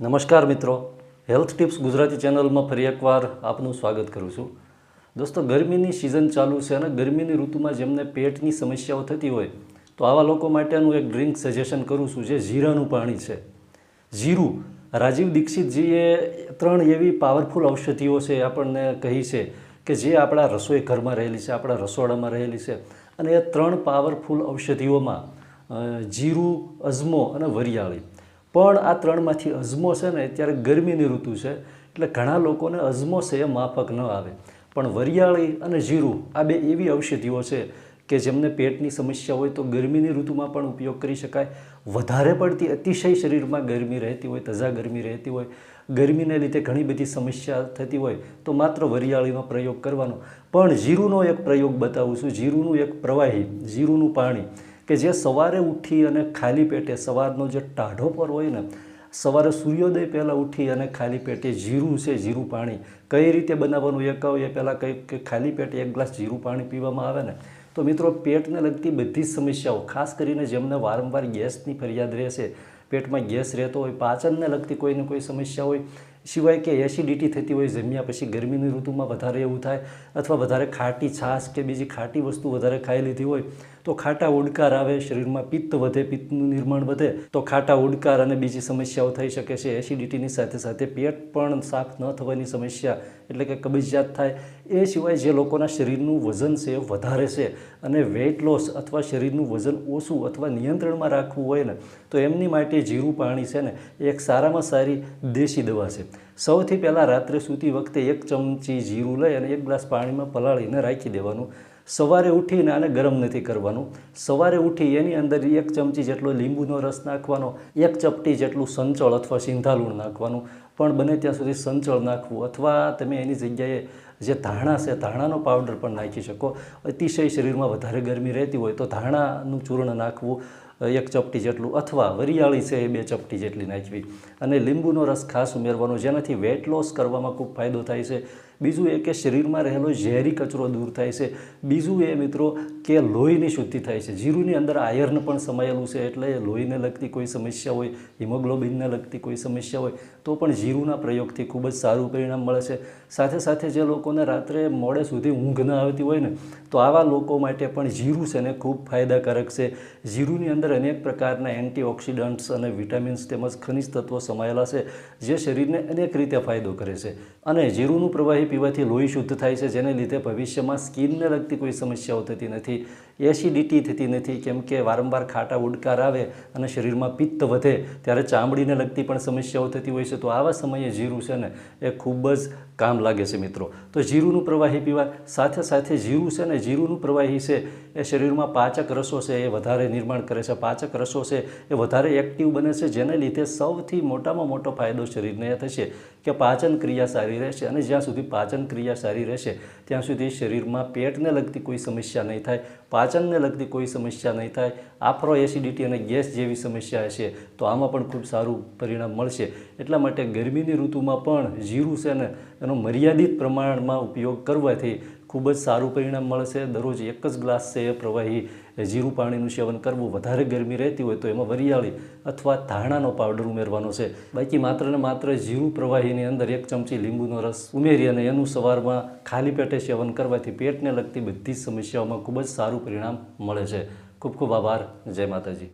નમસ્કાર મિત્રો. Health tips Gujarati ચેનલમાં ફરી એકવાર આપનું સ્વાગત કરું છું. દોસ્તો, ગરમીની સિઝન ચાલુ છે અને ગરમીની ઋતુમાં જેમને પેટની સમસ્યાઓ થતી હોય, તો આવા લોકો માટેનું એક ડ્રિંક સજેશન કરું છું જે જીરાનું પાણી છે. જીરું, રાજીવ દીક્ષિતજીએ ત્રણ એવી પાવરફુલ ઔષધિઓ છે આપણને કહી છે કે જે આપણા રસોઈ ઘરમાં રહેલી છે, આપણા રસોડામાં રહેલી છે. અને એ ત્રણ પાવરફુલ ઔષધિઓમાં જીરું, અજમો અને વરિયાળી. પણ આ ત્રણમાંથી અજમો છે ને, અત્યારે ગરમીની ઋતુ છે, એટલે ઘણા લોકોને અજમો છે એ માફક ન આવે. પણ વરિયાળી અને જીરું, આ બે એવી ઔષધિઓ છે કે જેમને પેટની સમસ્યા હોય તો ગરમીની ઋતુમાં પણ ઉપયોગ કરી શકાય. વધારે પડતી અતિશય શરીરમાં ગરમી રહેતી હોય, તજા ગરમી રહેતી હોય, ગરમીને લીધે ઘણી બધી સમસ્યા થતી હોય, તો માત્ર વરિયાળીનો પ્રયોગ કરવાનો. પણ જીરુંનો એક પ્રયોગ બતાવું છું. જીરુંનું એક પ્રવાહી, જીરુંનું પાણી. કે જે સવારે ઉઠી અને ખાલી પેટે સવારનો જે ટાઢો પર હોય ને, સવારે સૂર્યોદય પહેલાં ઉઠી અને ખાલી પેટે જીરું છે, જીરું પાણી. કઈ રીતે બનાવવાનું? એ કહું, એ પહેલાં કંઈક ખાલી પેટે એક ગ્લાસ જીરું પાણી પીવામાં આવે ને? તો મિત્રો, પેટને લગતી બધી જ સમસ્યાઓ, ખાસ કરીને જેમને વારંવાર ગેસની ફરિયાદ રહેશે, પેટમાં ગેસ રહેતો હોય, પાચનને લગતી કોઈને કોઈ સમસ્યા હોય સિવાય કે એસિડિટી થતી હોય, જમ્યા પછી ગરમીની ઋતુમાં વધારે એવું થાય અથવા વધારે ખાટી છાશ કે બીજી ખાટી વસ્તુ વધારે ખાઈ લીધી હોય, તો ખાટા ઉડકાર આવે, શરીરમાં પિત્ત વધે, પિત્તનું નિર્માણ વધે, તો ખાટા ઉડકાર અને બીજી સમસ્યાઓ થઈ શકે છે. એસિડિટીની સાથે સાથે પેટ પણ સાફ ન થવાની સમસ્યા એટલે કે કબજિયાત થાય એ સિવાય જે લોકોના શરીરનું વજન છે એ વધારે છે અને વેઇટ લોસ અથવા શરીરનું વજન ઓછું અથવા નિયંત્રણમાં રાખવું હોય ને, તો એમની માટે જીરું પાણી છે ને એક સારામાં સારી દેશી દવા છે. સૌથી પહેલાં રાત્રે સૂતી વખતે એક ચમચી જીરું લઈ અને એક ગ્લાસ પાણીમાં પલાળીને રાખી દેવાનું. સવારે ઉઠીને આને ગરમ નથી કરવાનું. સવારે ઉઠી એની અંદર એક ચમચી જેટલો લીંબુનો રસ નાખવાનો, એક ચપટી જેટલું સંચળ અથવા સિંધાલુણ નાખવાનું. પણ બને ત્યાં સુધી સંચળ નાખવું અથવા તમે એની જગ્યાએ જે ધાણા છે ધાણાનો પાવડર પણ નાખી શકો. અતિશય શરીરમાં વધારે ગરમી રહેતી હોય તો ધાણાનું ચૂર્ણ નાખવું એક ચપટી જેટલું અથવા વરિયાળી છે એ બે ચપટી જેટલી નાખવી. અને લીંબુનો રસ ખાસ ઉમેરવાનો, જેનાથી વેટ લોસ કરવામાં ખૂબ ફાયદો થાય છે. બીજું એ કે શરીરમાં રહેલો ઝેરી કચરો દૂર થાય છે. બીજું એ મિત્રો કે લોહીની શુદ્ધિ થાય છે. જીરુંની અંદર આયર્ન પણ સમાયેલું છે એટલે લોહીને લગતી કોઈ સમસ્યા હોય, હિમોગ્લોબિનને લગતી કોઈ સમસ્યા હોય, તો પણ જીરુંના પ્રયોગથી ખૂબ જ સારું પરિણામ મળે છે. સાથે સાથે જે લોકોને રાત્રે મોડે સુધી ઊંઘ ન આવતી હોય ને, તો આવા લોકો માટે પણ જીરું છે ને ખૂબ ફાયદાકારક છે. જીરુંની અંદર અનેક પ્રકારના એન્ટીઓક્સિડન્ટ્સ અને વિટામિન્સ તેમજ ખનિજ તત્વો સમાયેલા છે, જે શરીરને અનેક રીતે ફાયદો કરે છે. અને જીરુંનું પ્રવાહી પીવાથી લોહી શુદ્ધ થાય છે, જેને લીધે ભવિષ્યમાં સ્કિનને લગતી કોઈ સમસ્યાઓ થતી નથી. એસિડિટી થતી નથી, કેમ કે વારંવાર ખાટા ઉડકાર આવે અને શરીરમાં પિત્ત વધે, ત્યારે ચામડીને લગતી પણ સમસ્યાઓ થતી હોય છે. તો આવા સમયે જીરું છે ને, એ ખૂબ જ કામ લાગે છે મિત્રો. તો જીરુંનું પ્રવાહી પીવા સાથે સાથે જીરું છે ને જીરુંનું પ્રવાહી છે, એ શરીરમાં પાચક રસો છે એ વધારે નિર્માણ કરે છે. પાચક રસો છે એ વધારે એક્ટિવ બને છે, જેને લીધે સૌથી મોટામાં મોટો ફાયદો શરીરને એ થશે કે પાચન ક્રિયા સારી રહેશે અને જ્યાં સુધી પાચન ક્રિયા સારી રહેશે, ત્યાં સુધી શરીરમાં પેટને લગતી કોઈ સમસ્યા નહીં થાય, પાચનને લગતી કોઈ સમસ્યા નહીં થાય, આફરો એસિડિટી અને ગેસ જેવી સમસ્યા હશે, તો આમાં પણ ખૂબ સારું પરિણામ મળશે. એટલા માટે ગરમીની ઋતુમાં પણ જીરું છે ને એનો મર્યાદિત પ્રમાણમાં ઉપયોગ કરવાથી ખૂબ જ સારું પરિણામ મળશે. દરરોજ એક જ ગ્લાસ છે એ પ્રવાહી જીરું પાણીનું સેવન કરવું વધારે ગરમી રહેતી હોય તો એમાં વરિયાળી અથવા ધાણાનો પાવડર ઉમેરવાનો છે. બાકી માત્ર ને માત્ર જીરું પ્રવાહીની અંદર એક ચમચી લીંબુનો રસ ઉમેરી અને એનું સવારમાં ખાલી પેટે સેવન કરવાથી પેટને લગતી બધી જ સમસ્યાઓમાં ખૂબ જ સારું પરિણામ મળે છે. ખૂબ ખૂબ આભાર. જય માતાજી.